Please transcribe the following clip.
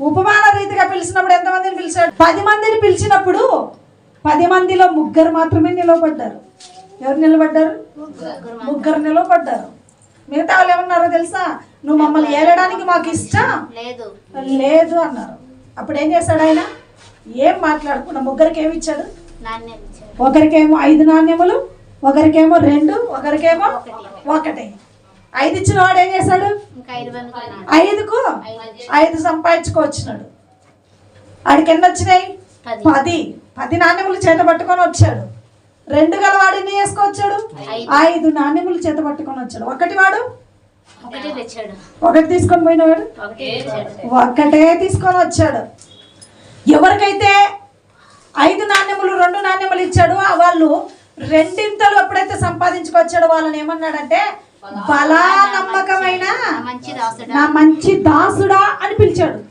ఉపమాన రీతిగా పిలిచినప్పుడు ఎంతమందిని పిలిచాడు? పది మందిని పిలిచినప్పుడు పది మందిలో ముగ్గురు మాత్రమే నిలవబడ్డారు ఎవరు నిలబడ్డారు? ముగ్గురు నిలవబడ్డారు మిగతా వాళ్ళు ఏమన్నారో తెలుసా? నువ్వు మమ్మల్ని ఏలడానికి మాకు ఇష్టం? లేదు. లేదు అన్నారు. అప్పుడు ఏం చేశాడు ఆయన? ఏం మాట్లాడకుండా ముగ్గురికి ఏమి ఇచ్చాడు? ఒకరికేమో ఐదు నాణ్యములు ఒకరికేమో రెండు ఒకరికేమో ఒకటి. ఐదు ఇచ్చిన వాడు ఏం చేశాడు ఐదుకు ఐదు సంపాదించుకొచ్చినాడు. ఆడికి ఎన్ని వచ్చినాయి? పది. పది. నాణ్యములు చేత పట్టుకొని వచ్చాడు. రెండు గలవాడు ఎన్ని వేసుకొచ్చాడు ఐదు. నాణ్యములు చేత పట్టుకొని వచ్చాడు. ఒకటి వాడు? ఒకటి తీసుకొని పోయినవాడు? ఒకటి ఒక్కటే తీసుకొని వచ్చాడు. ఎవరికైతే ఐదు నాణ్యములు రెండు నాణ్యములు ఇచ్చాడో ఆ వాళ్ళు రెండింతలు ఎప్పుడైతే సంపాదించుకొచ్చాడో వాళ్ళని ఏమన్నాడంటే బలా నమ్మకమైన నా మంచి దాసుడా. నా మంచి దాసుడా అని పిలిచాడు.